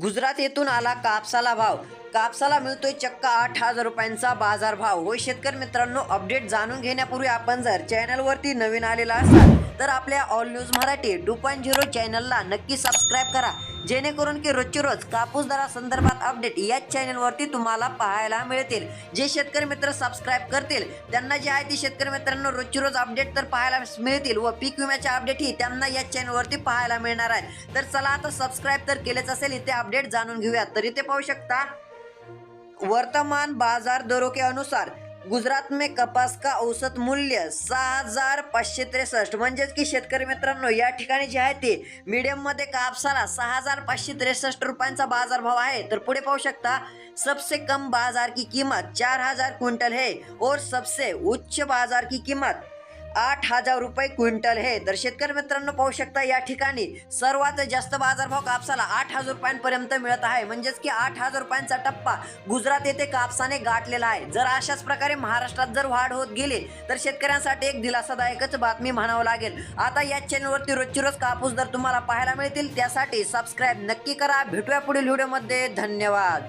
गुजरात येथून आला कापसाला भाव. कापसाला मिळतोय चक्क आठ हजार रुपयांचा बाजार भाव. होय शेतकरी मित्रांनो अपडेट जाणून घेण्यापूर्वी आपण जर चॅनलवरती नवीन आलेला असाल तर आपल्या all news Marathi two point zero चॅनलला नक्की सबस्क्राईब करा. जेणेकरून की रोजची रोज कापूस दरासंदर्भात अपडेट याच चॅनलवरती तुम्हाला पाहायला मिळतील. जे शेतकरी मित्र सबस्क्राईब करतील त्यांना जे आहे ते शेतकरी मित्रांनो रोजची रोज अपडेट तर पाहायला मिळतील व पीक विम्याचे अपडेटही त्यांना या चॅनलवरती पाहायला मिळणार आहे. तर चला आता सबस्क्राईब तर केलेच असेल इथे अपडेट जाणून घेऊयात तर इथे पाहू शकता वर्तमान बाजार दरों अनुसार गुजरात में कपास का औसत मूल्य सहा हजार पाचशे त्रेसष्ट. म्हणजेच की शेतकरी मित्रांनो या ठिकाणी जे आहे ते मीडियममध्ये कापसाला सहा हजार पाचशे त्रेसष्ट रुपयांचा बाजार भाव आहे. तर पुढे पाहू शकता सबसे कम बाजार की कीमत चार हजार क्विंटल है और सबसे उच्च बाजार की कीमत आठ हजार रुपये क्विंटल हे. तर शेतकरी मित्रांनो पाहू शकता या ठिकाणी सर्वात जास्त बाजारभाव कापसाला आठ हजार रुपयांपर्यंत मिळत आहे. म्हणजेच की आठ हजार रुपयांचा टप्पा गुजरात येथे कापसाने गाठलेला आहे. जर अशाच प्रकारे महाराष्ट्रात जर वाढ होत गेली तर शेतकऱ्यांसाठी एक दिलासादायकच बातमी म्हणावं लागेल. आता या चॅनलवरती रोजची रोज कापूस दर तुम्हाला पाहायला मिळतील त्यासाठी सबस्क्राईब नक्की करा. भेटूया पुढील व्हिडिओमध्ये धन्यवाद.